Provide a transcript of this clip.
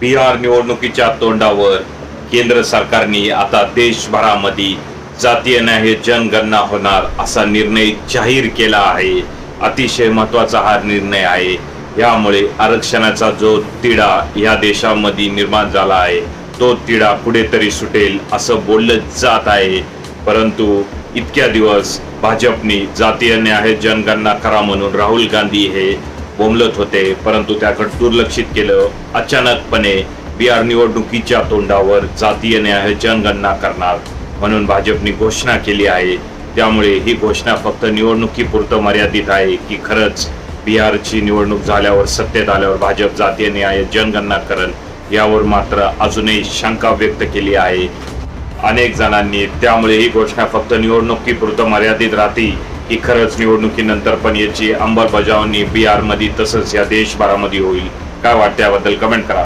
बिहार निवडणुकीच्या तोंडावर केंद्र सरकारने आता देशभरामध्ये जातीय न्याय जनगणना होणार असा निर्णय जाहीर केला आहे. अतिशय महत्त्वाचा हा निर्णय आहे. यामुळे आरक्षणाचा जो तिढा या देशामध्ये निर्माण झाला आहे तो तिढा कुठेतरी सुटेल असं बोललं जात आहे. परंतु इतक्या दिवस भाजपने जातीय न्याय जनगणना करा म्हणून राहुल गांधी हे बोंबलत होते परंतु त्याकडे दुर्लक्षित केलं. अचानकपणे बिहार निवडणुकीच्या तोंडावर जातीय न्याय जनगणना करणार. म्हणून भाजपने घोषणा केली आहे. त्यामुळे ही घोषणा फक्त निवडणुकीपुरतं मर्यादित आहे की खरंच बिहारची निवडणूक झाल्यावर सत्तेत आल्यावर भाजप जातीय न्याय जनगणना करेल यावर मात्र अजूनही शंका व्यक्त केली आहे. अनेक जणांनी त्यामुळे ही घोषणा फक्त निवडणुकीपुरतं मर्यादित राहते की खरंच निवडणुकीनंतर पण याची अंमलबजावणी बिहारमध्ये तसंच या देशभरामध्ये होईल. काय वाटतं याबद्दल कमेंट करा.